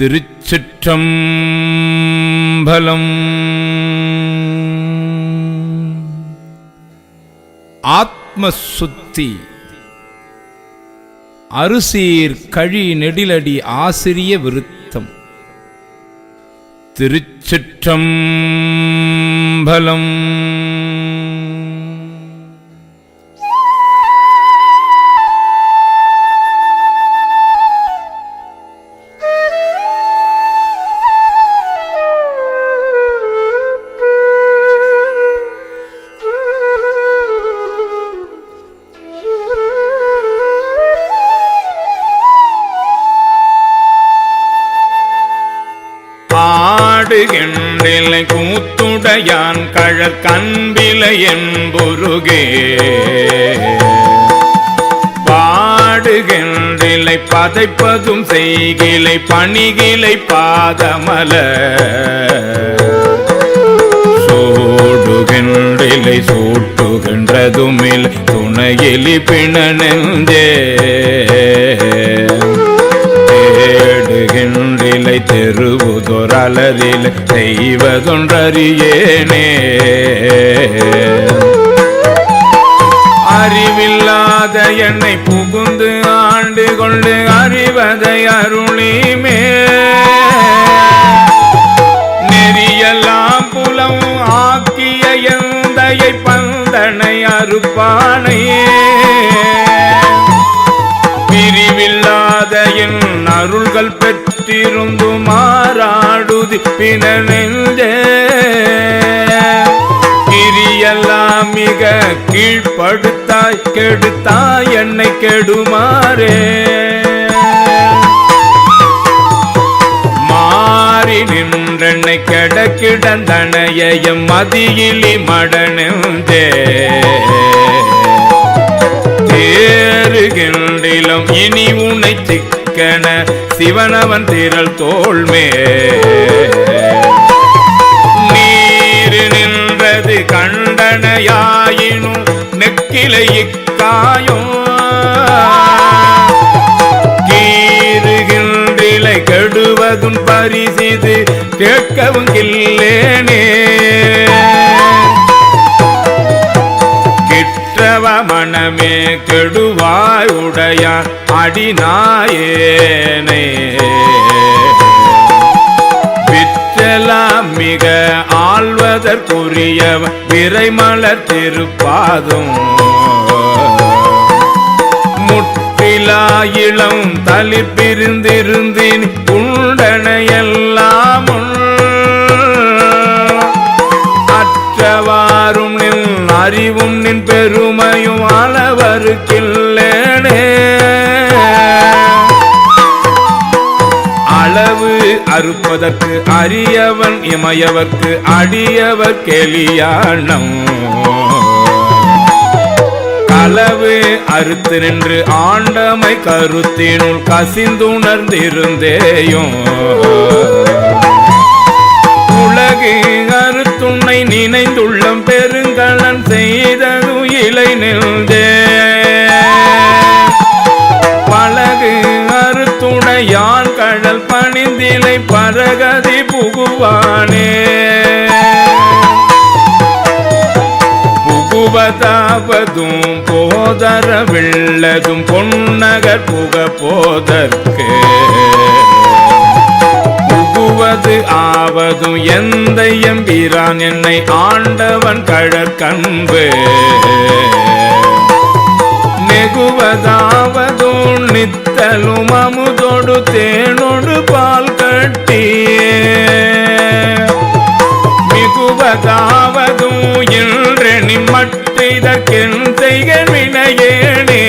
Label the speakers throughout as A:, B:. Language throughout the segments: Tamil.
A: திருச்சிற்றம்பலம். ஆத்மசுத்தி. அருசீர் கழி நெடிலடி ஆசிரிய விருத்தம். திருச்சிற்றம்பலம். ஆடுகின்றிலை கூத்துடையான் கழற் கண்பிலை என்புருகே. பாடுகின்றிலை பதைப்பதும் செய்கிலை பணிகிலை பாதமல. சோடுகின்றிலை சூட்டுகின்றதுமில் துணையிலி பிணனெஞ்சே தெருவுதொரலரில் செய்வதொன்றறியேனே. அறிவில்லாத என்னை புகுந்து ஆண்டு கொண்டு அறிவதை அருளிமே. நெறியெல்லாம் புலம் ஆக்கிய எந்தையை பந்தனை அறுப்பானையே பிரிவில்லாத என் அருள்கள் பெற்றிருந்து மாறாடுதி பின நெஞ்சே கிரியெல்லாம் மிக கீழ்படுத்தாய் கெடுத்தாய் என்னை கெடுமாறே. மாறி நின்றென்னை கெடக்கிடந்தனையம் மதியிலி மடனெஞ்சே தேறுகின்றிலும் இனி உனை சிக்கன சிவனவன் திரள் தோல்மே நீர் நின்றது கண்டனையாயினும் நெக்கிலை இக்காயும். கீறுகின்றிலை கெடுவதும் பரிசிது கேட்கவும் இல்லேனே. கிற்றவ மனமே கெடுவாய் உடையான் அடிநாயேனே விற்றலாம் மிக ஆள்வதற்குரியவன் விரைமலர் திருப்பாதும். முற்றிலா இளம் தளிர் பிரிந்திருந்தின் அறுப்பதற்கு அரியவன் இமையவர்க்கு அடியவர் கெளியானம் களவு அறுத்து நின்று ஆண்டமை கருத்தினுள் கசிந்துணர்ந்திருந்தேயும். உலகு அறுத்துணை நினைந்துள்ளம் பெருங்கலன் செய்தது இலை நின்றே அறுத்துணையான் கடல் பணிந்திலை பரகதி புகுவானே. புகுவதாவதும் போதர வெள்ளதும் பொன்னகர் புக போதற்கு புகுவது ஆவதும் எந்த எம்பிரான் என்னை ஆண்டவன் கழற்கன்பு நெகுவதாவதும் நித்தலும் அமுதொடு தேனொடு பால் கட்டி மிகுவதாவதும் இன்றெனி மட்டிதற்கென் செய்க வினையேனே.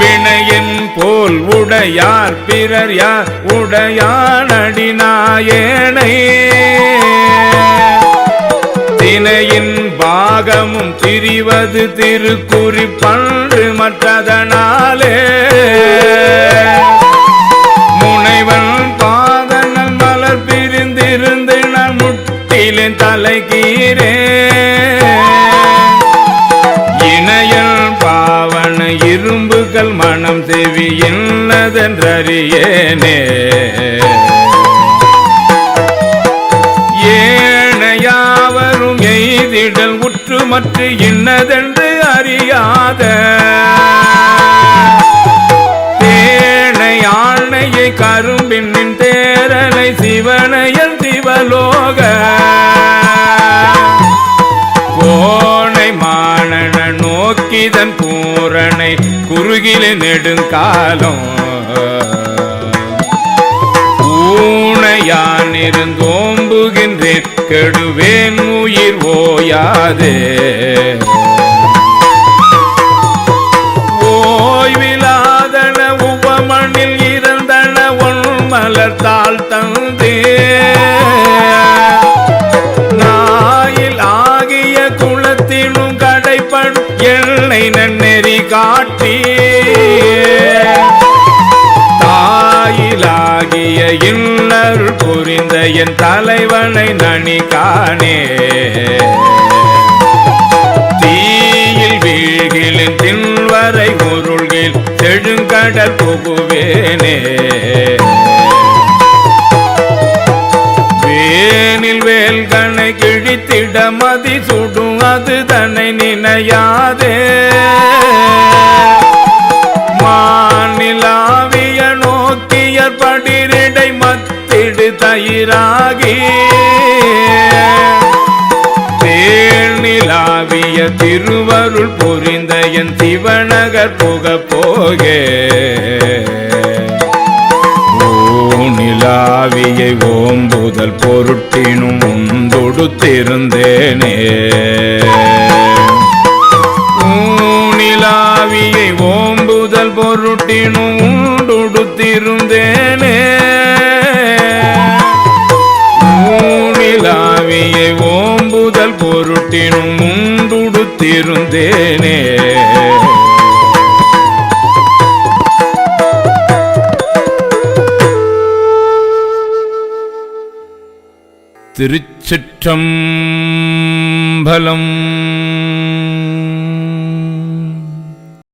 A: வினையின் போல் உடையார் பிறர் யார்? உடையானடினாயேனை. உலகமும் திரிவது திருக்குறி பன்று மற்றதனாலே. முனைவன் பாதங்கள் மலர் பிரிந்திருந்து நான் முட்டிலின் தலைகீரே. இணையல் பாவன இரும்புகள் மனம் செவி என்னதென்றறியேனே. ஏனையாவரும் எய்திடல் உற்றுமற்று இன்னதென்று அறியாத. தேனை ஆணையை கரும்பின் தேரலை சிவனையன் சிவலோக கோணை மாணன நோக்கிதன் பூரணை குறுகில நெடுங்காலம். ஊனையான் இருந்தோம்புகின்றேன் கெடுவேன் ஓயாதே ஓய்விலாதன உவமணில் இருந்தன ஒன் மலர்த்தாள் புரிந்த என் தலைவனை நனி காணே. தீயில் வீழ்கிலின் தின்வரை உருள்கில் செழுங்கடல் புகுவேனே. வேனில் வேல்கனை கிழித்திட மதி சுடும் அது தன்னை நினையாதே. மாநிலாவிய நோக்கியற்படி படிரிடை தயிராகி தேனிலாவிய திருவருள் புரிந்த என் சிவனகர் புக போகே. ஊனிலாவியை ஓம்புதல் பொருட்டினும் உண்டொடுத்திருந்தேனே. ஊனிலாவியை ஓம்புதல் பொருட்டினும் உண்டுடுத்திருந்தேனே. பொருட்டினும் உண்டுடுத்திருந்தேனே திருச்சிற்றம்பலம்